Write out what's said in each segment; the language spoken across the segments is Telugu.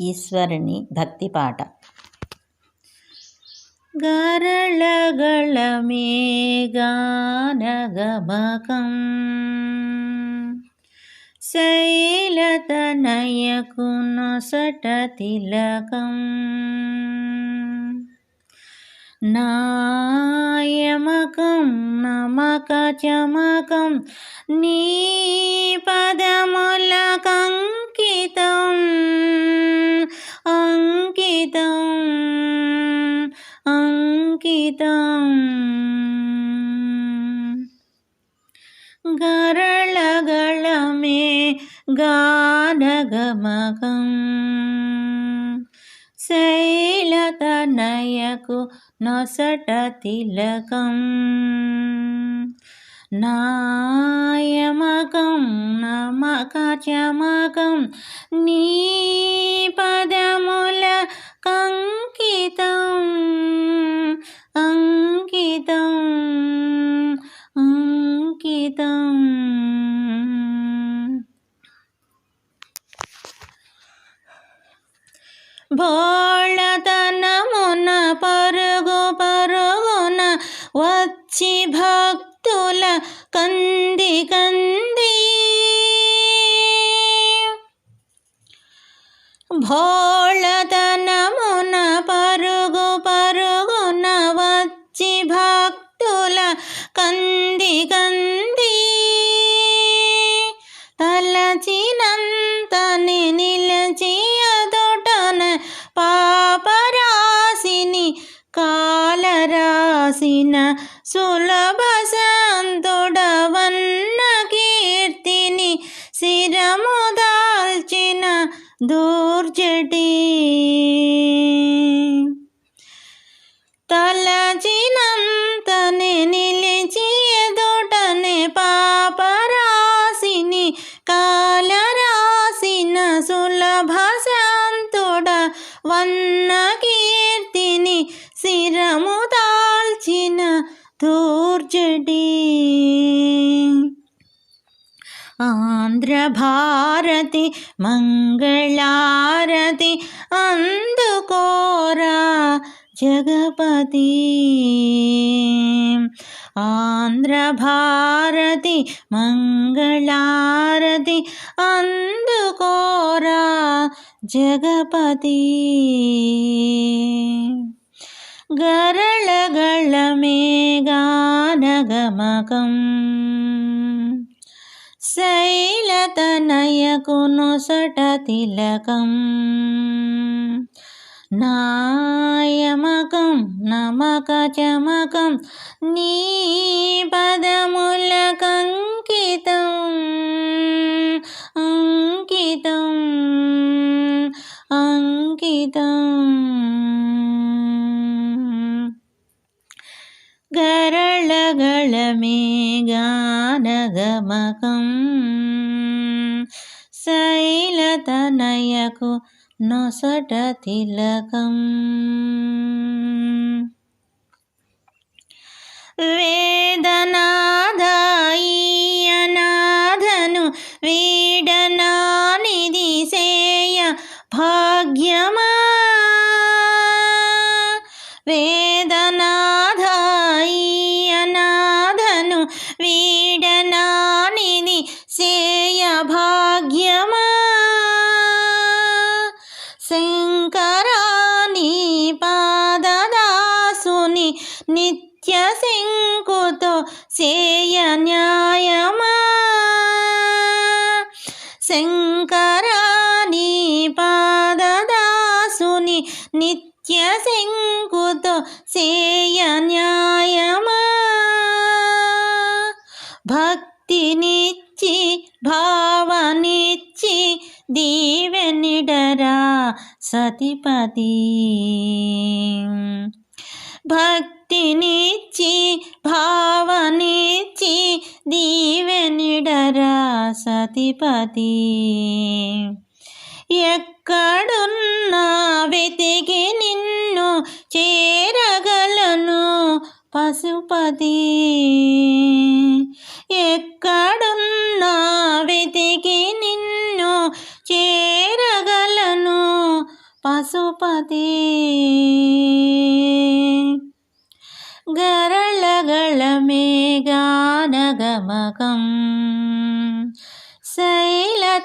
ఈశ్వరుని భక్తి పాట గరళగళ మేఘానగమకం శైలతనయకు నొసట తిలకం నాయమకం నమక చమకం నీ పదముల కంకితం అంకితం గరళగళమే గానగమకం శైలతనయకు నొసట తిలకం. నాయమకం భోళతనమున పరుగు పరుగున వచ్చి భక్తుల కంది కంది. భోళ కాలరాసిన సులభ శాంతుడవన్న కీర్తిని శిరము దాల్చిన దూర్జటి తలచినంతనే నిలిచి ఎదుటనే పాపరాశిని కాలరాసిన సులభ శాంతుడ వన్న కీర్తిని శిరము దాల్చిన దూర్జటి ఆంధ్రభారతి మంగళారతి అందుకోరా జగపతి ఆంధ్రభారతి మంగళారతి అందుకోరా జగపతి గరళగళ గానగమకం శైలతనయకు నొసట తిలకం. నాయమకం నమక చమకం నీ పదము గరళగళమేఘానగమకం శైలతనయకు నొసట తిలకం. వేదనాదాయ నిత్య శంకుతో సేయ న్యాయమా? శంకరాని పాదదాసుని నిత్య శంకుతో సేయ న్యాయమా? భక్తినిచ్చి భావనిచ్చి దీవెనిడరా సతిపతి. భక్తినిచ్చి భావనిచ్చి దీవెనిడరా సతిపతి. ఎక్కడున్నా వెతికి నిన్ను చేరగలను పశుపతి.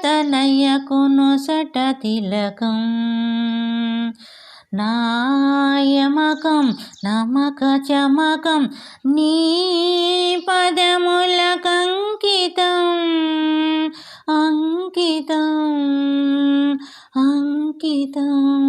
శైలతనయకును సట తిలకం. నాయమకం నమక చమకం నీ పదముల కంకితం. అంకితం అంకితం.